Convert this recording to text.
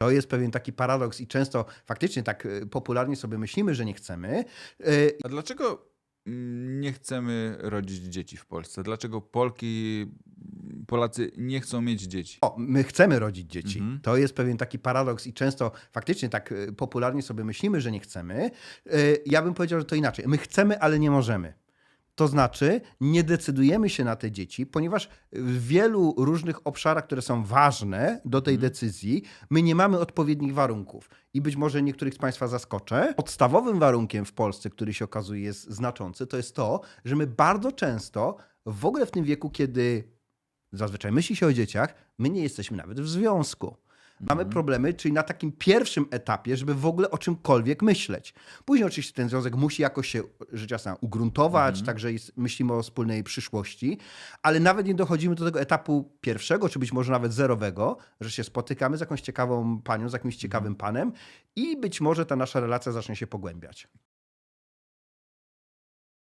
To jest pewien taki paradoks i często faktycznie tak y, popularnie sobie myślimy, że nie chcemy. Y, A dlaczego mm, nie chcemy rodzić dzieci w Polsce? Dlaczego Polki, Polacy nie chcą mieć dzieci? O, my chcemy rodzić dzieci. Mhm. To jest pewien taki paradoks i często faktycznie tak y, popularnie sobie myślimy, że nie chcemy. Ja bym powiedział, że to inaczej. My chcemy, ale nie możemy. To znaczy, nie decydujemy się na te dzieci, ponieważ w wielu różnych obszarach, które są ważne do tej decyzji, my nie mamy odpowiednich warunków. I być może niektórych z Państwa zaskoczę. Podstawowym warunkiem w Polsce, który się okazuje jest znaczący, to jest to, że my bardzo często, w ogóle w tym wieku, kiedy zazwyczaj myśli się o dzieciach, my nie jesteśmy nawet w związku. Mamy problemy, czyli na takim pierwszym etapie, żeby w ogóle o czymkolwiek myśleć. Później oczywiście ten związek musi jakoś się rzecz jasna ugruntować, także jest, myślimy o wspólnej przyszłości, ale nawet nie dochodzimy do tego etapu pierwszego, czy być może nawet zerowego, że się spotykamy z jakąś ciekawą panią, z jakimś ciekawym panem i być może ta nasza relacja zacznie się pogłębiać.